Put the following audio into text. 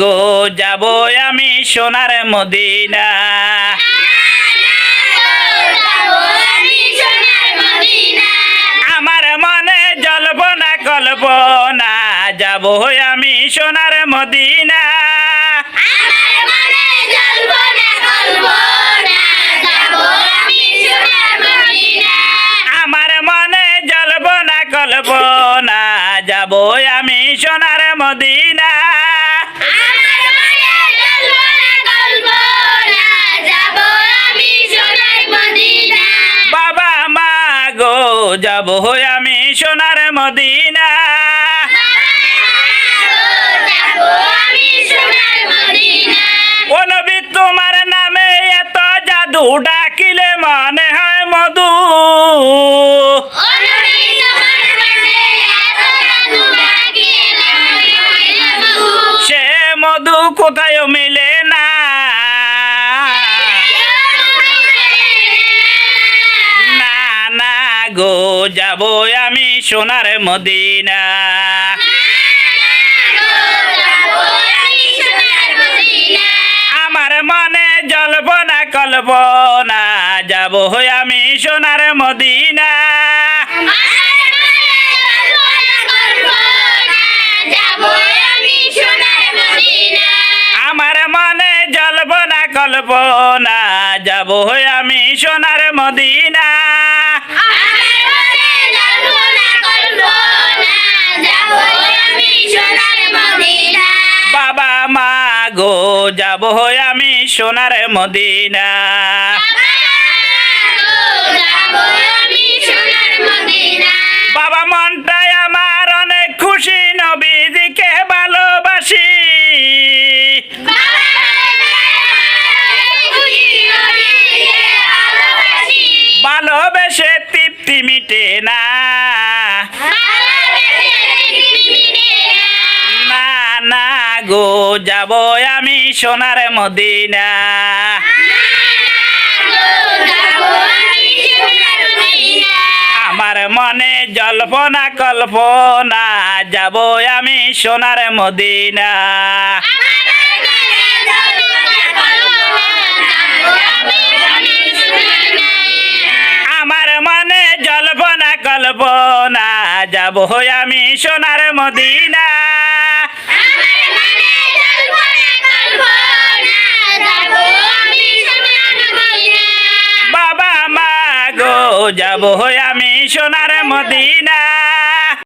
গো, যাব আমি সোনার মদিনা। আমার মনে জল্পনা, কল্পনা, যাব আমি সোনার মদিনা। আমার মনে জল্পনা, কল্পনা, যাব আমি সোনার মদিনা। যাব আমি সোনার মদিনা। ও তোমার নামে এত জাদু ডাকিলে মনে হয় মধু। সে মধু কোথায় মিলে না। না না গো। যাব আমি সোনার মদিনা। আমার মনে জল্পনা, কল্পনা, যাব আমি সোনার মদিনা। আমার মনে জল্পনা, কল্পনা, যাব আমি সোনার মদিনা। গো, যাব আমি সোনার মদিনা। বাবা মনটাই আমার অনেক খুশি, নবীজিকে ভালোবাসি। ভালোবেসে তৃপ্তি মিটে না না। গো যাব আমি সোনার মদিনা। আমার মনে জল্পনা, কল্পনা, যাব আমি সোনার মদিনা। আমার মনে জল্পনা, কল্পনা, যাব আমি সোনার মদিনা। যাব আমি সোনার মদিনা।